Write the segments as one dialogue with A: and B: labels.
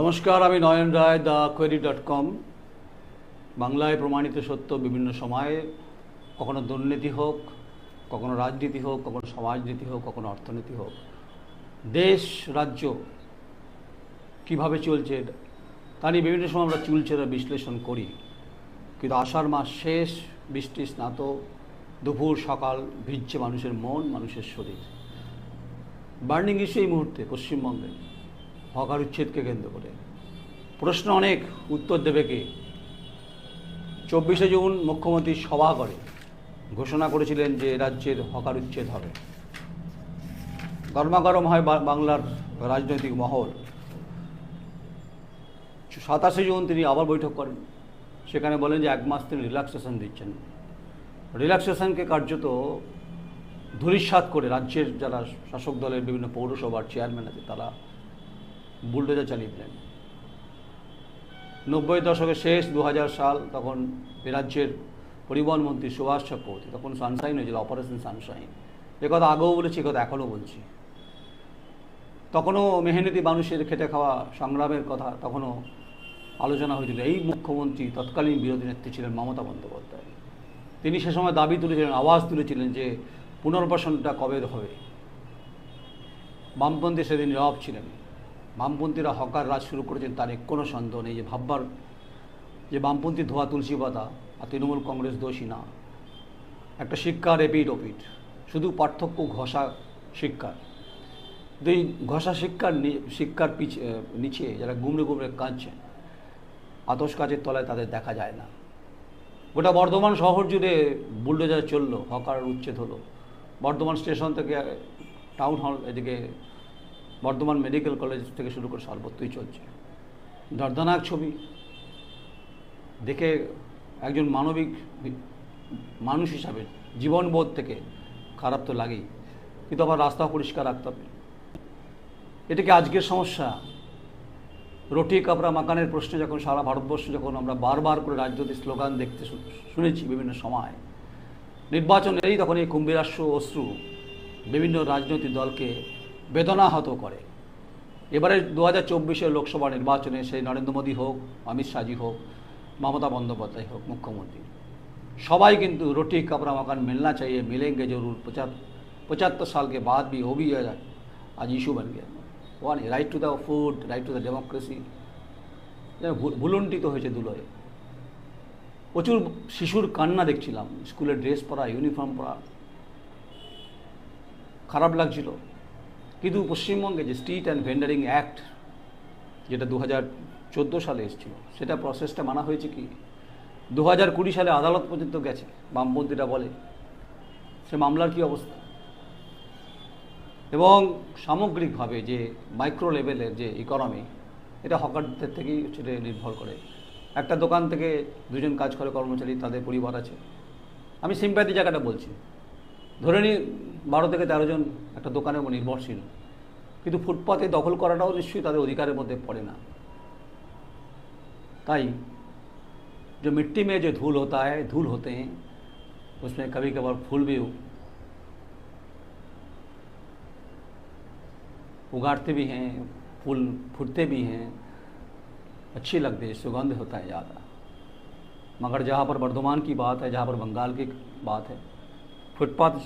A: নমস্কার, আমি Nayan Roy, the query dot com. বাংলায় প্রমাণিত সত্য বিভিন্ন সময়ে, কখনো দুর্নীতি হোক, কখনো রাজনীতি হোক, কখনো সমাজনীতি হোক, কখনো অর্থনীতি হোক। দেশ, রাজ্য কীভাবে চলছে তা নিয়ে বিভিন্ন সময় আমরা চুলচেরা বিশ্লেষণ করি। কিন্তু আষাঢ় মাস শেষ, বৃষ্টি, স্নাত, দুপুর, সকাল, ভিজছে মানুষের মন, মানুষের শরীর। বার্নিং ইস্যু এই মুহূর্তে পশ্চিমবঙ্গে। হকার উচ্ছেদকে কেন্দ্র করে। প্রশ্ন অনেক, উত্তর দেবে কে? চব্বিশে জুন মুখ্যমন্ত্রী সভা করে। ঘোষণা করেছিলেন যে রাজ্যের হকার উচ্ছেদ হবে। গরমাগরম হয় বাংলার রাজনৈতিক মহল। সাতাশে জুন তিনি আবার বৈঠক করেন। সেখানে বলেন যে এক মাস তিনি রিল্যাক্সেশন দিচ্ছেন। রিল্যাক্সেশনকে কার্যত ধূলিসাৎ করে রাজ্যের যারা শাসক দলের বিভিন্ন পৌরসভার চেয়ারম্যান আছে, তারা বুলডোজার চালিয়ে দিলেন। নব্বই দশকের শেষ দু হাজার সাল তখন রাজ্যের পরিবহন মন্ত্রী সুভাষ চক্রবর্তী, তখন সানশাইন হয়েছিল অপারেশন সানশাইন। এ কথা আগেও বলেছি কথা এখনও বলছি। তখনও মেহনতি মানুষের খেটে খাওয়া সংগ্রামের কথা তখনও আলোচনা হয়েছিল এই মুখ্যমন্ত্রী তৎকালীন বিরোধী নেত্রী ছিলেন মমতা বন্দ্যোপাধ্যায়। তিনি সে সময় দাবি তুলেছিলেন, আওয়াজ তুলেছিলেন যে পুনর্বাসনটা কবে হবে? বামপন্থী সেদিন জবাব ছিলেন। বামপন্থীরা হকার রাজ শুরু করেছেন তার কোনো সন্দেহ নেই যে ভাববার যে বামপন্থী ধোয়া তুলসী পাতা আর তৃণমূল কংগ্রেস দোষী না। একটা শিক্ষার এপিট ওপিট শুধু পার্থক্য ঘষা শিক্ষার। এই ঘষা শিক্ষার শিক্ষার পিছ নিচে যারা গুমড়ে গুমড়ে কাঁদছেন আতস কাচের তলায় তাদের দেখা যায় না। গোটা বর্ধমান শহর জুড়ে বুলডোজার চলল হকার উচ্ছেদ হলো। বর্ধমান স্টেশন থেকে টাউন হল এদিকে বর্ধমান মেডিকেল কলেজ থেকে শুরু করে সর্বত্রই চলছে। দর্দনাক ছবি। দেখে একজন মানবিক মানুষ হিসাবে জীবনবোধ থেকে খারাপ তো লাগেই। কিন্তু আবার রাস্তা পরিষ্কার রাখতে হবে। এটা কি আজকের সমস্যা? রুটি, কাপড়া মাকানের প্রশ্নে যখন সারা ভারতবর্ষ যখন আমরা বারবার করে রাজনৈতিক স্লোগান দেখতে শুনেছি বিভিন্ন সময় নির্বাচন এলেই তখন এই কুম্ভীরাস্য অশ্রু বিভিন্ন রাজনৈতিক দলকে বেদনাহত করে এবারে দু হাজার চব্বিশের লোকসভা নির্বাচনে সেই নরেন্দ্র মোদী হোক অমিত শাহজি হোক মমতা বন্দ্যোপাধ্যায় হোক মুখ্যমন্ত্রী সবাই কিন্তু रोटी कपड़ा मकान मिलना चाहिए मिलेंगे जरूर पचहत्तर साल के बाद भी वो भी आज इशू बन गया one right to the food right to the democracy ভুলন্টিত হয়েছে দুলয়ে প্রচুর শিশুর কান্না দেখছিলাম স্কুলের ড্রেস পরা ইউনিফর্ম পরা খারাপ লাগছিল কিন্তু পশ্চিমবঙ্গে যে স্ট্রিট অ্যান্ড ভেন্ডারিং অ্যাক্ট যেটা দু হাজার চোদ্দ সালে এসেছিল, সেটা প্রসেসটা মানা হয়েছে কি? দু হাজার কুড়ি সালে আদালত পর্যন্ত গেছে, বামপন্থীরা বলে। সে মামলার কি অবস্থা? এবং সামগ্রিকভাবে যে মাইক্রো লেভেলের যে ইকোনমি এটা হকারদের থেকেই সেটা নির্ভর করে। একটা দোকান থেকে দুজন কাজ করে কর্মচারী, তাদের পরিবার আছে। আমি সিম্প্যাথি জায়গাটা বলছি। ধরে নিই বারো থেকে তেরো জন একটা দোকানের উপর নির্ভরশীল কিন্তু ফুটপাতে দখল করাটাও নিশ্চয়ই তাদের অধিকারের মধ্যে পড়ে না তাই जो मिट्टी में जो धूल होता है धूल होते हैं उसमें कभी कभार फूल भी उगाड़ते भी हैं फूल फूटते भी हैं अच्छी लगती है सुगंध होता है ज़्यादा मगर जहाँ पर बर्धमान की बात है जहाँ पर बंगाल की बात है फुटपाथ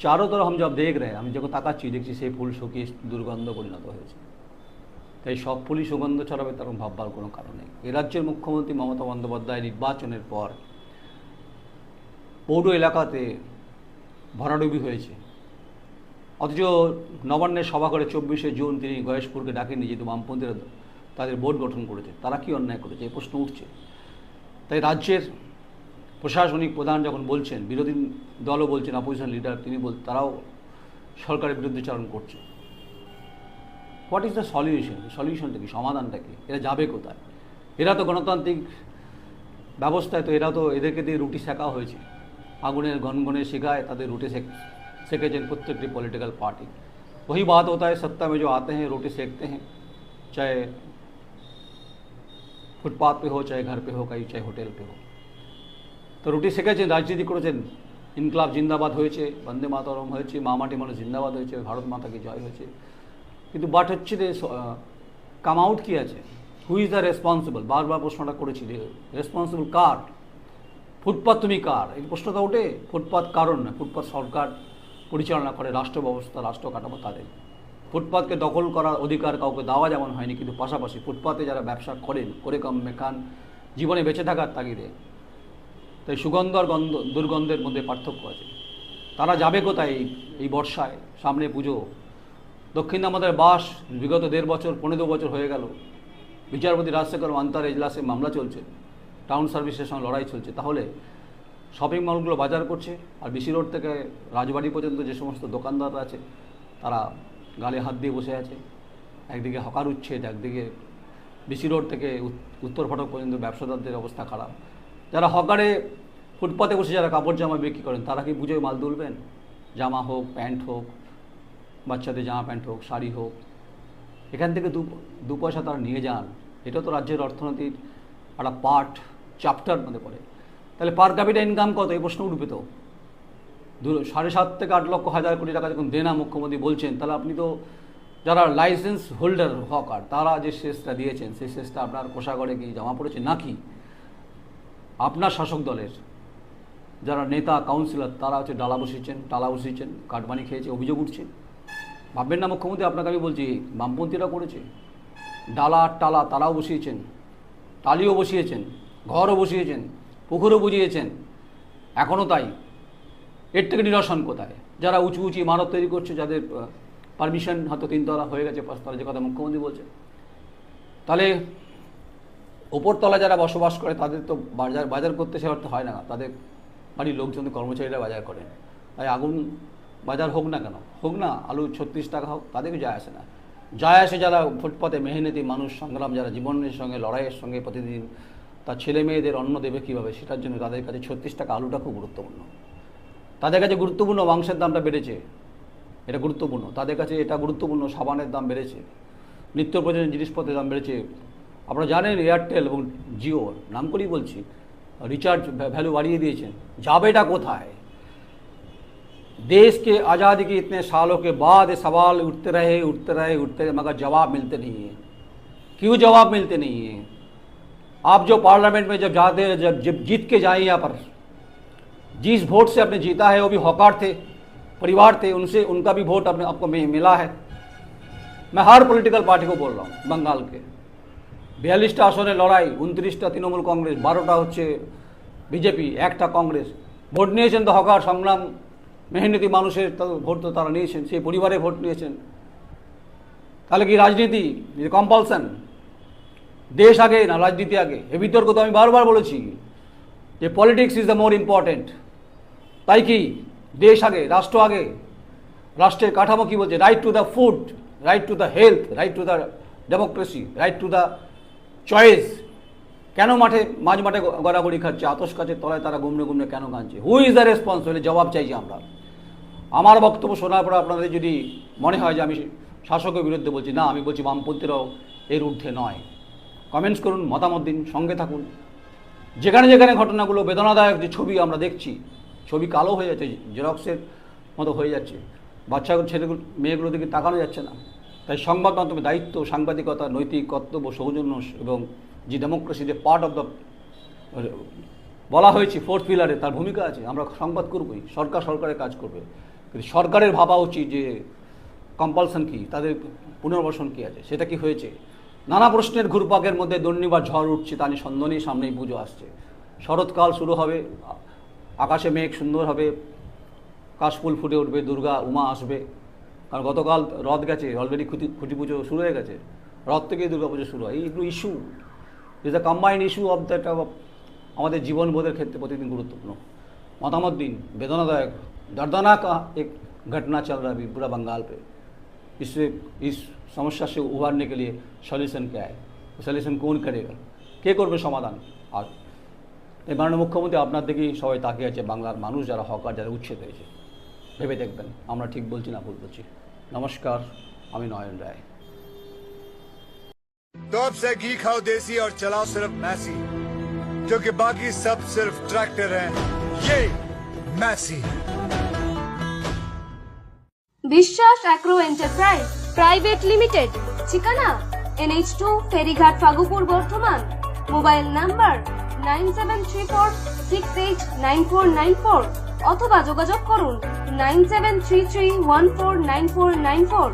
A: চারো তরফ हम जब देख रहे हैं আমি যখন তাকাচ্ছি দেখছি সেই ফুল শুকিয়ে দুর্গন্ধ পরিণত হয়েছে তাই সব পুলিশ সুগন্ধ ছড়াবে তেমন ভাববার কোনো কারণ নেই এ রাজ্যের মুখ্যমন্ত্রী মমতা বন্দ্যোপাধ্যায় নির্বাচনের পর পৌর এলাকাতে ভরাডুবি হয়েছে অথচ নবান্নের সভা করে চব্বিশে জুন তিনি গয়েশপুরকে ডাকেননি যেহেতু বামপন্থীরা তাদের বোর্ড গঠন করেছে তারা কি অন্যায় করেছে এই প্রশ্ন উঠছে তাই রাজ্যের প্রশাসনিক প্রধান যখন বলছেন বিরোধী দলও বলছেন অপোজিশন লিডার তিনি বল তারাও সরকারের বিরুদ্ধচারণ করছে হোয়াট ইজ দ্য সলিউশন সলিউশনটা কি সমাধানটা কি এরা যাবে কোথায় এরা তো গণতান্ত্রিক ব্যবস্থায় তো এরা তো এদেরকে দিয়ে রুটি শেখা হয়েছে আগুনের গনগনে শেখায় তাদের রুটি সেক সেকেছেন প্রত্যেকটি পলিটিক্যাল पार्टी वही बात होता है सत्ता में जो आते हैं रोटी सेकते हैं चाहे ফুটপাথ पे हो चाहे घर पे हो कहीं चाहे হোটেল पे हो তো রুটি শেখেছেন, রাজনীতি করেছেন, ইনকলাব জিন্দাবাদ হয়েছে, বন্দে মাতরম হয়েছে মামাটি মানুষ জিন্দাবাদ হয়েছে, ভারত মাতাকে জয় হয়েছে। কিন্তু বাট হচ্ছে যে কাম আউট কি আছে? হু ইজ দ্য রেসপন্সিবল বারবার প্রশ্নটা করেছি যে রেসপন্সিবল কার? ফুটপাত তুমি কার? এই প্রশ্নটা ওঠে, ফুটপাত কারণ না ফুটপাত সরকার পরিচালনা করে, রাষ্ট্র ব্যবস্থা, রাষ্ট্র কাঠামো তাদের। ফুটপাতকে দখল করার অধিকার কাউকে দেওয়া যেমন হয়নি, কিন্তু পাশাপাশি ফুটপাতে যারা ব্যবসা করেন, করে কম, মেকান, জীবনে বেঁচে থাকার তাগিদে তাই সুগন্ধ আর গন্ধ, দুর্গন্ধের মধ্যে পার্থক্য আছে। তারা যাবে কোথায় এই বর্ষায়? সামনে পুজো। দক্ষিণ আমাদের বাস বিগত দেড় বছর, পনেরো বছর হয়ে গেল। বিচারপতি রাজশেখর আন্তার এজলাসে মামলা চলছে। টাউন সার্ভিসের সঙ্গে লড়াই চলছে। তাহলে শপিং মলগুলো বাজার করছে আর বিসি রোড থেকে রাজবাড়ি পর্যন্ত যে সমস্ত দোকানদাররা আছে, তারা গালে হাত দিয়ে বসে আছে। একদিকে হকার উচ্ছেদ, একদিকে বিসি রোড থেকে উত্তর ফটক পর্যন্ত ব্যবসাদারদের অবস্থা খারাপ। যারা হকারে ফুটপাতে বসে যারা কাপড় জামা বিক্রি করেন, তারা কি বুঝে মাল তুলবেন? জামা হোক, প্যান্ট হোক, বাচ্চাদের জামা প্যান্ট হোক, শাড়ি হোক, এখান থেকে দু দু পয়সা তারা নিয়ে যান। এটা তো রাজ্যের অর্থনীতির একটা পার্ট চ্যাপ্টার মধ্যে পড়ে। তাহলে পার ক্যাপিটা ইনকাম কত? এই প্রশ্ন উঠবে তো। দু, সাড়ে সাত থেকে আট লক্ষ, হাজার কোটি টাকা যখন দেনা মুখ্যমন্ত্রী বলছেন, তাহলে আপনি তো যারা লাইসেন্স হোল্ডার হকার তারা যে শেষটা দিয়েছেন, সেই শেষটা আপনার কোষাগরে কি জমা পড়েছে নাকি? আপনার শাসক দলের যারা নেতা কাউন্সিলর তারা হচ্ছে ডালা বসিয়েছেন, টালা বসিয়েছেন, কাটমানি খেয়েছে, অভিযোগ উঠছে। ভাববেন না মুখ্যমন্ত্রী, আপনাকে আমি বলছি, বামপন্থীরা করেছে। ডালা, টালা তারাও বসিয়েছেন, টালিও বসিয়েছেন, ঘরও বসিয়েছেন, পুকুরও বুঝিয়েছেন। এখনও তাই। এর থেকে নিরসন কোথায়? যারা উঁচু উঁচু ইমারত তৈরি করছে, যাদের পারমিশন হয়তো তিনতলা হয়ে গেছে, পাঁচতলা, যে কথা মুখ্যমন্ত্রী বলছে তাহলে ওপরতলা যারা বসবাস করে, তাদের তো বাজার বাজার করতে সে অর্থ হয় না। তাদের বাড়ির লোকজন, কর্মচারীরা বাজার করেন তাই আগুন বাজার হোক না কেন, হোক না, আলু ছত্রিশ টাকা হোক, তাদেরকে যায় আসে না। যায় আসে যারা ফুটপাতে মেহনতি মানুষ, সংগ্রাম যারা জীবনের সঙ্গে, লড়াইয়ের সঙ্গে প্রতিদিন, তার ছেলে মেয়েদের অন্ন দেবে কীভাবে, সেটার জন্য তাদের কাছে ছত্রিশ টাকা আলুটা খুব গুরুত্বপূর্ণ। তাদের কাছে গুরুত্বপূর্ণ মাংসের দামটা বেড়েছে। এটা গুরুত্বপূর্ণ। তাদের কাছে এটা গুরুত্বপূর্ণ, সাবানের দাম বেড়েছে। নিত্য প্রয়োজনীয় জিনিসপত্রের দাম বেড়েছে। আপনারা জানেন এয়ারটেল এবং জিও নাম করেই বলছি রিচার্জ ভ্যালু বাড়িয়ে দিয়েছেন যাবেটা কোথায় देश के आज़ादी के इतने सालों के बाद ये सवाल उठते रहे उठते रहे उठते रहे मगर जवाब मिलते नहीं है क्यों जवाब मिलते नहीं है आप जो पार्लियामेंट में जब जाते हैं जब जब जीत के जाए यहाँ पर जिस वोट से आपने जीता है वो भी हौकार थे परिवार थे उनसे उनका भी वोट अपने आपको मि- मिला है मैं हर पॉलिटिकल पार्टी को बोल रहा हूँ बंगाल के বিয়াল্লিশটা আসনে লড়াই, উনত্রিশটা তৃণমূল কংগ্রেস, বারোটা হচ্ছে বিজেপি, একটা কংগ্রেস। ভোট নিয়েছেন তো হকার সংগ্রাম, মেহনতি মানুষের ভোট তো তারা নিয়েছেন, সেই পরিবারে ভোট নিয়েছেন। তাহলে কি রাজনীতি? কম্পালশন দেশ আগে না রাজনীতি আগে? এ বিতর্ক তো আমি বারবার বলেছি যে politics is the more important তাই কি? দেশ আগে, রাষ্ট্র আগে? রাষ্ট্রের কাঠামো কী বলছে? Right to the food right to the health right to the democracy right to the choice. কেন মাঠে, মাঝ মাঠে গড়াগড়ি খাচ্ছে? আতস কাছের তলায় তারা গুমড়ে গুমড়ে কেন কাঁদছে হু ইজ দ্য রেসপন্সিবল জবাব চাইছি আমরা। আমার বক্তব্য শোনার পর আপনাদের যদি মনে হয় যে আমি শাসকের বিরুদ্ধে বলছি, না, আমি বলছি বামপন্থীরাও এর ঊর্ধ্বে নয়। কমেন্টস করুন, মতামত দিন, সঙ্গে থাকুন। যেখানে যেখানে ঘটনাগুলো বেদনাদায়ক যে ছবি আমরা দেখছি, ছবি কালো হয়ে যাচ্ছে জেরক্সের মতো হয়ে যাচ্ছে। বাচ্চা ছেলেগুলো মেয়েগুলো দিকে তাকানো যাচ্ছে না। তাই সংবাদ মাধ্যমে দায়িত্ব, সাংবাদিকতা, নৈতিক কর্তব্য, সৌজন্য এবং যে ডেমোক্রেসি যে পার্ট অফ দ্য বলা হয়েছে ফোর্থ পিলারে তার ভূমিকা আছে, আমরা সংবাদ করবই, সরকার সরকারের কাজ করবে। কিন্তু সরকারের ভাবা উচিত যে কম্পালশন কী, তাদের পুনর্বাসন কী আছে, সেটা কি হয়েছে? নানা প্রশ্নের ঘুরপাকের মধ্যে দণ্ডি ঝড় উঠছে, তা নিয়ে সন্দেহী সামনেই পুজো আসছে। শরৎকাল শুরু হবে আকাশে মেঘ সুন্দর হবে, কাশফুল ফুটে উঠবে, দুর্গা উমা আসবে। কারণ গতকাল রথ গেছে অলরেডি খুঁটি খুঁটি পুজো শুরু হয়ে গেছে রথ থেকেই দুর্গা পুজো শুরু হয় এইগুলো issue is the combined issue of that আমাদের জীবনবোধের ক্ষেত্রে প্রতিদিন गुरुत्वपूर्ण मतामत दिन वेदनादायक दर्दनाक एक घटना चल रहा है अभी पूरा बंगाल पे इससे इस समस्या से उभारने के लिए सॉल्यूशन क्या है सॉल्यूशन कौन करेगा কে করবে সমাধান আর এই মাননীয় মুখ্যমন্ত্রী আপনার দিকেই সবাই তাকিয়ে আছে বাংলার মানুষ যারা হকার যারা উচ্ছেদ হয়েছে ভেবে দেখবেন আমরা ঠিক বলছি না ভুল বলছি নমস্কার আমি নয়ন রায়
B: तो अब से घी खाओ देसी और चलाओ सिर्फ मैसी क्योंकि बाकी सब सिर्फ ट्रैक्टर हैं ये Massey
C: Biswas agro enterprise private limited ঠিকানা এনএইচ টু ফেরিঘাট Fagupur Bardhaman mobile number nine seven three four six eight nine four nine four অথবা যোগাযোগ করুন nine seven three three one four nine four nine four.